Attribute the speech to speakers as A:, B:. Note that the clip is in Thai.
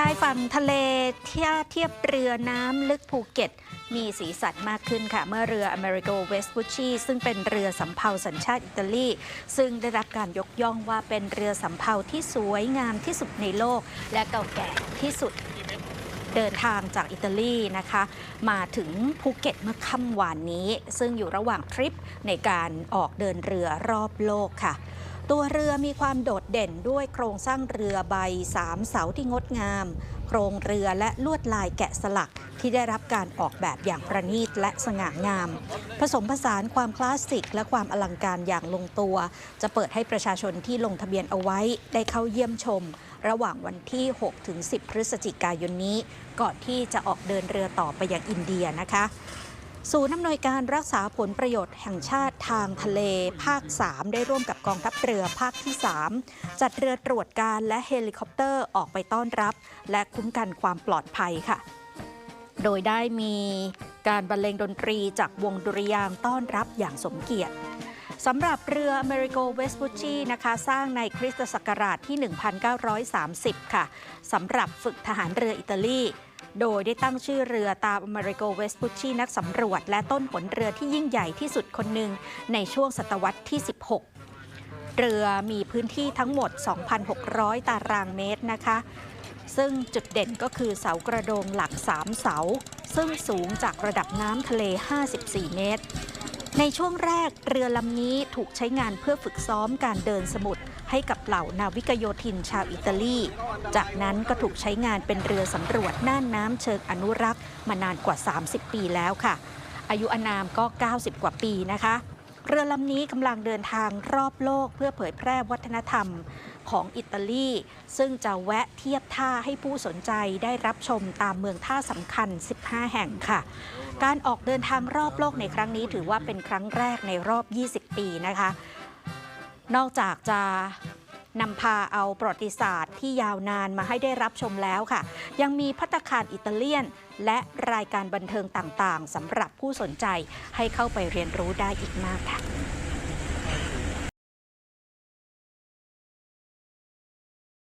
A: ชายฝั่งทะเลเทียเทียบเรือน้ำลึกภูเก็ต มีสีสันมากขึ้นค่ะ เมื่อเรือ Amerigo Vespucci ซึ่งเป็นเรือสำเภาสัญชาติอิตาลี ซึ่งได้รับการยกย่องว่าเป็นเรือสำเภาที่สวยงามที่สุดในโลก และเก่าแก่ที่สุดเดินทางจากอิตาลีนะคะ มาถึงภูเก็ตเมื่อค่ำวานนี้ ซึ่งอยู่ระหว่างทริปในการออกเดินเรือรอบโลกค่ะ ตัวเรือมีความโดดเด่นด้วยโครงสร้างเรือใบสามเสาที่งดงาม โครงเรือและลวดลายแกะสลักที่ได้รับการออกแบบอย่างประณีตและสง่างาม ผสมผสานความคลาสสิก และความอลังการอย่างลงตัว จะเปิดให้ประชาชนที่ลงทะเบียนเอาไว้ได้เข้าเยี่ยมชม ระหว่างวันที่ 6 ถึง 10 พฤศจิกายนนี้ ก่อนที่จะออกเดินเรือต่อไปยังอินเดียนะคะ ศูนย์อำนวยการรักษาผลประโยชน์แห่งชาติทางทะเล ภาค 3 ได้ร่วมกับกองทัพเรือภาคที่ 3 จัดเรือตรวจการและเฮลิคอปเตอร์ออกไปต้อนรับ และคุ้มกันความปลอดภัยค่ะ โดยได้มีการบรรเลงดนตรีจากวงดุริยางต้อนรับอย่างสมเกียรติ สำหรับเรือ Amerigo Vespucci นะคะ สร้างในคริสตศักราชที่ 1930 ค่ะสำหรับฝึกทหารเรืออิตาลี โดยได้ตั้งชื่อเรือตาม Amerigo Vespucci นักสำรวจ และต้นหนเรือที่ยิ่งใหญ่ที่สุดคนหนึ่งในช่วงศตวรรษที่ 16 เรือมีพื้นที่ทั้งหมด 2,600 ตารางเมตรนะคะ ซึ่งจุดเด่นก็คือเสากระโดงหลัก 3 เสา ซึ่งสูงจากระดับน้ำทะเล 54 เมตร ในช่วงแรกเรือลำนี้ถูกใช้งานเพื่อฝึกซ้อมการเดินสมุทรให้กับเหล่านาวิกโยธินชาวอิตาลี จากนั้นก็ถูกใช้งานเป็นเรือสำรวจน่านน้ำเชิงอนุรักษ์ มานานกว่า 30 ปีแล้วค่ะ อายุอานามก็ 90 กว่าปีนะคะ เรือลำนี้กำลังเดินทางรอบโลกเพื่อเผยแพร่วัฒนธรรมของอิตาลี ซึ่งจะแวะเทียบท่าให้ผู้สนใจได้รับชมตามเมืองท่าสำคัญ 15 แห่งค่ะ การออกเดินทางรอบโลกในครั้งนี้ถือว่าเป็นครั้งแรกในรอบ 20 ปีนะคะ นอกจากจะ นำพาเอาประวัติศาสตร์ที่ยาวนานมาให้ได้รับชมแล้วค่ะ ยังมีพัตตาคารอิตาเลียน และรายการบันเทิงต่างๆสำหรับผู้สนใจให้เข้าไปเรียนรู้ได้อีกมากค่ะ